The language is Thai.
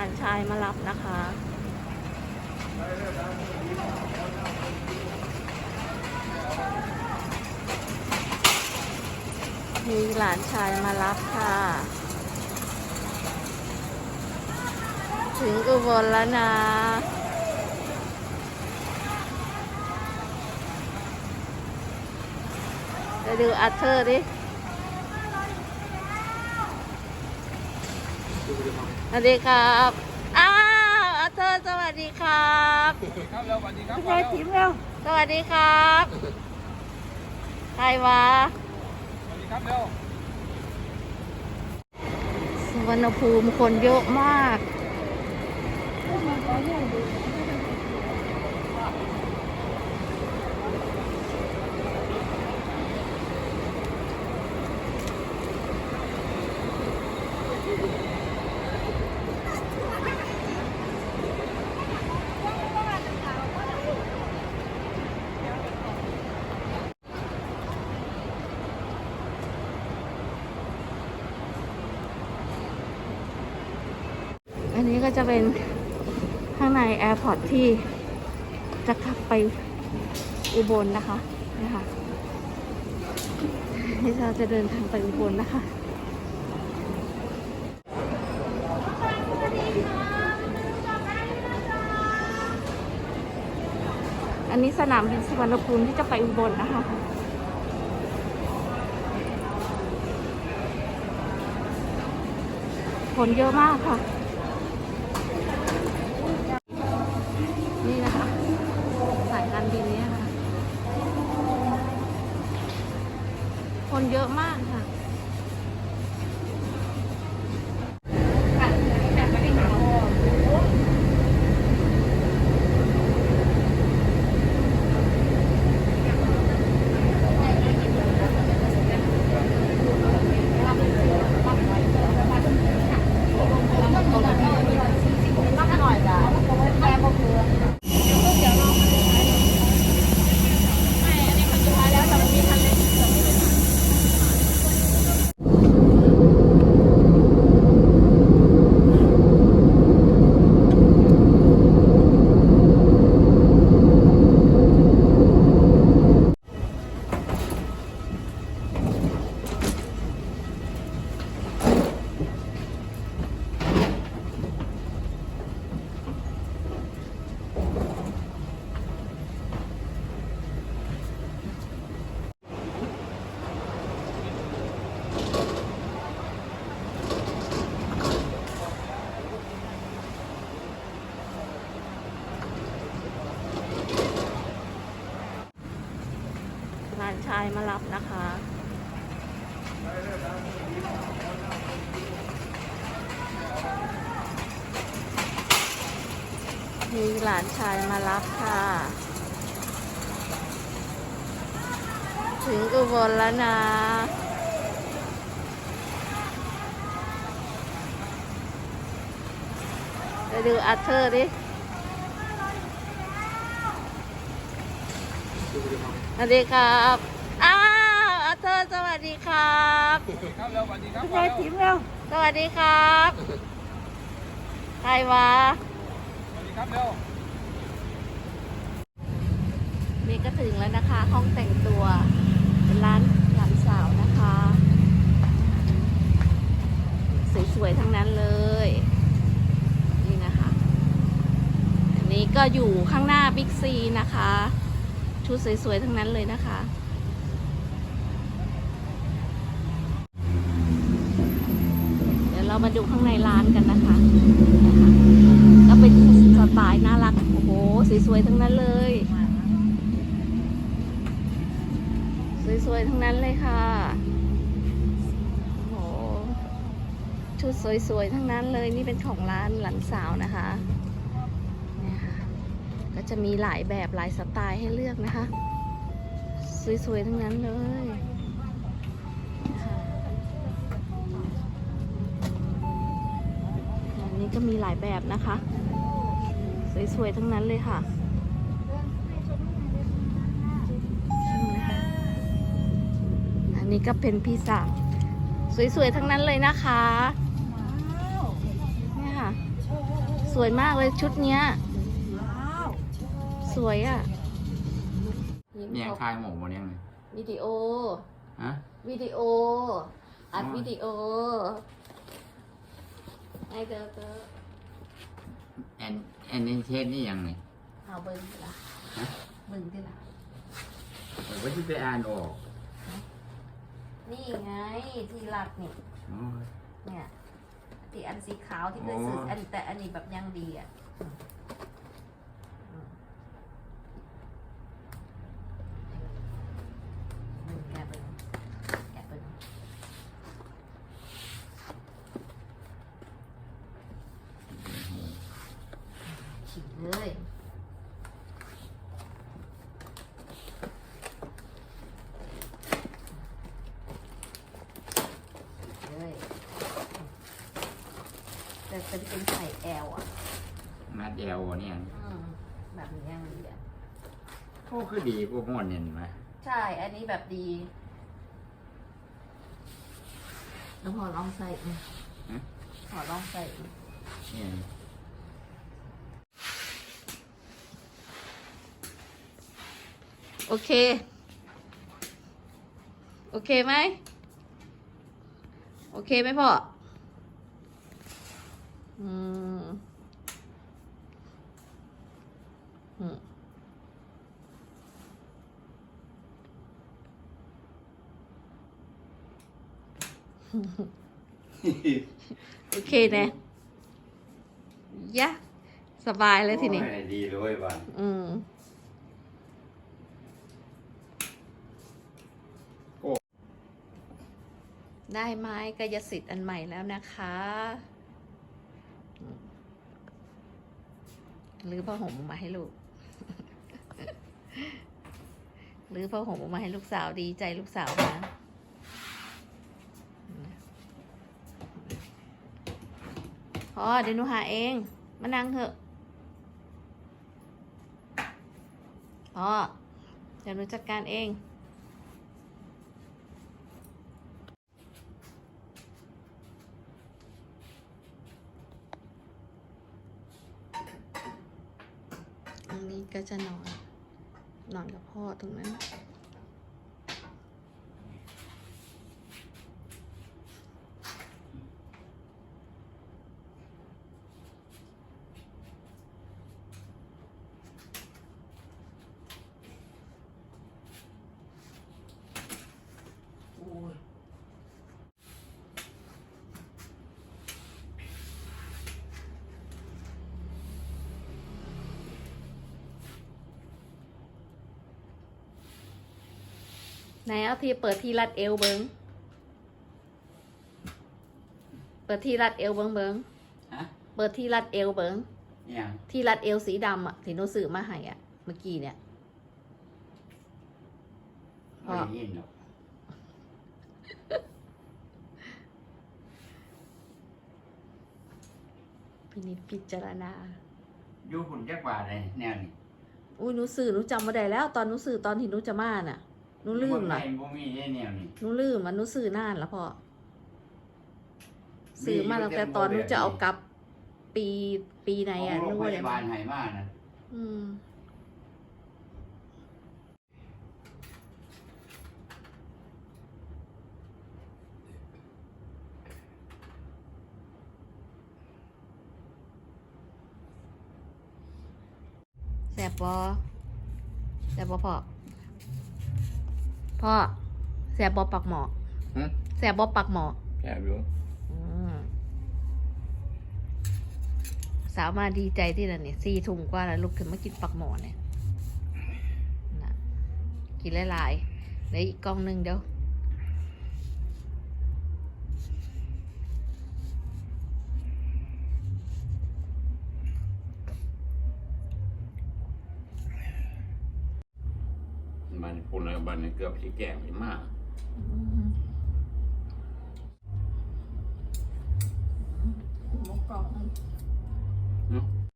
านชายมารับนะคะ มีหลานชายมารับค่ะ ถึงอุบลแล้วนะไปดูอาเธอร์ดิ สวัสดีครับอ้าวอาเธอร์สวัสดีครับครับเร็วสวัสดีครับยายติ๋มเร็วสวัสดีครับใครวะสวัสดีครับเร็วสุวรรณภูมิคนเยอะมาก อันนี้ก็จะเป็นข้างในแอร์พอร์ตที่จะขับไปอุบลนะคะนี่ค่ะที่เราจะเดินทางไปอุบลนะคะอันนี้สนามบินสุวรรณภูมิที่จะไปอุบลนะคะคนเยอะมากค่ะ สายการบินนี้ค่ะ คนเยอะมากค่ะานชายมารับนะคะ มีหลานชายมารับค่ะ ถึงอุบลแล้วนะไปดูอาเธอร์ดิ สวัสดีครับอ้าวอาเธอร์สวัสดีครับครับเร็วสวัสดีครับยายติ๋มเร็วสวัสดีครับใครวะสวัสดีครับเร็วนี่ก็ถึงแล้วนะคะ ห้องแต่งตัวเป็นร้านหลานสาวนะคะ สวยๆทั้งนั้นเลย นี่นะคะ อันนี้ก็อยู่ข้างหน้าบิ๊กซีนะคะ ชุดสวยๆ ทั้งนั้นเลยนะคะ เดี๋ยวเรามาดูข้างในร้านกันนะคะก็เป็นสไตล์น่ารัก โอ้โห สวยๆ ทั้งนั้นเลย สวยๆ ทั้งนั้นเลยค่ะ โอ้โห ชุดสวยๆ ทั้งนั้นเลย นี่เป็นของร้านหลานสาวนะคะ จะมีหลายแบบหลายสไตล์ให้เลือกนะคะ สวยๆ ทั้งนั้นเลยอันนี้ก็มีหลายแบบนะคะ สวยๆ ทั้งนั้นเลยค่ะอันนี้ก็เป็นพี่สาวสวยๆ ทั้งนั้นเลยนะคะ เนี่ยค่ะ สวยมากเลยชุดเนี้ย สวยอะเนี่ยคายหมูมันยังไงวิดีโอฮะวิดีโอ อัดอ๋อวิดีโอไอเตอเตอแอนแอนนิเทสนี่ยังไงเอาเบิ้งดิละฮะเบิ้งดิละผมก็ที่ไปอ่านออก นี่ไงที่รัดนี่โอ้ยเนี่ยที่อันสีขาวที่เคยซื้อโอ้อันแต่อันนี้แบบยังดีอะอืมอืมแกะเบิ้งแกะเบิ้งฉีดเลยเลย แต่เป็นเป็นใส่แอลอะมัดเอวเนี่ยอืมแบบนี้ยังดีอะโอ้คือดีพวกมันเนี่ยไหมใช่ อันนี้แบบดี แล้วพอลองใส่อีกขอลองใส่อีกเนี่ยโอเค โอเคไหม โอเคไหมพ่อ อืมอืมโอเคเนี่ยยะสบายเลยทีนี้ โอ้ยดีเลยบ้านอืมได้ไม้กายสิทธิ์อันใหม่แล้วนะคะอืม หรือผ้าห่มมาให้ลูก หรือผ้าห่มมาให้ลูกสาวดีใจลูกสาวนะพอเดี๋ยวหนูหาเอง มานั่งเถอะพอเดี๋ยวหนูจัดการเอง ตรงนี้ ก็จะนอน นอนกับพ่อตรงนั้น ไหนเอาทีเปิดที่รัดเอวเบิงเปิดที่รัดเอวเบิงเบิงฮะเปิดที่รัดเอวเบิงเนี่ยที่รัดเอวสีดำอะที่หนูซื้อมาให้อะ เมื่อกี้เนี่ย ไม่ได้ยินหรอกพินิจพิจารณา อยู่หุ่นแยกว่าเลยแนวนี้อุ้ยหนูซื้อหนูจำไม่ได้แล้ว ตอนหนูซื้อตอนที่หนูจะมาน่ะ หนูลืมละละบ่มีได้แนวนี้หนูลืมอะหนูซื้อนานแล้วพอซื้อมาตั้งแต่ตอนหนูจะเอากลับ ปีปีไหนอะของหโรนูงพบ่ได้ยาบาลไหมานะอืมแสบปอแสบปอพ่อ พ่อแสบปอปักหมอฮะแสบปอปักหมอแค่รู้อืมสาวมาดีใจที่นั่นเนี่ยสี่ถุงกว่าแล้วลุกขึ้นมากินปักหมอเนี่ยนะกินหลายๆแล้วอีกกล่องหนึ่งเดี๋ยว มันปุ่นละบันเกือบที่แก่ไปมากหมูกรอบเน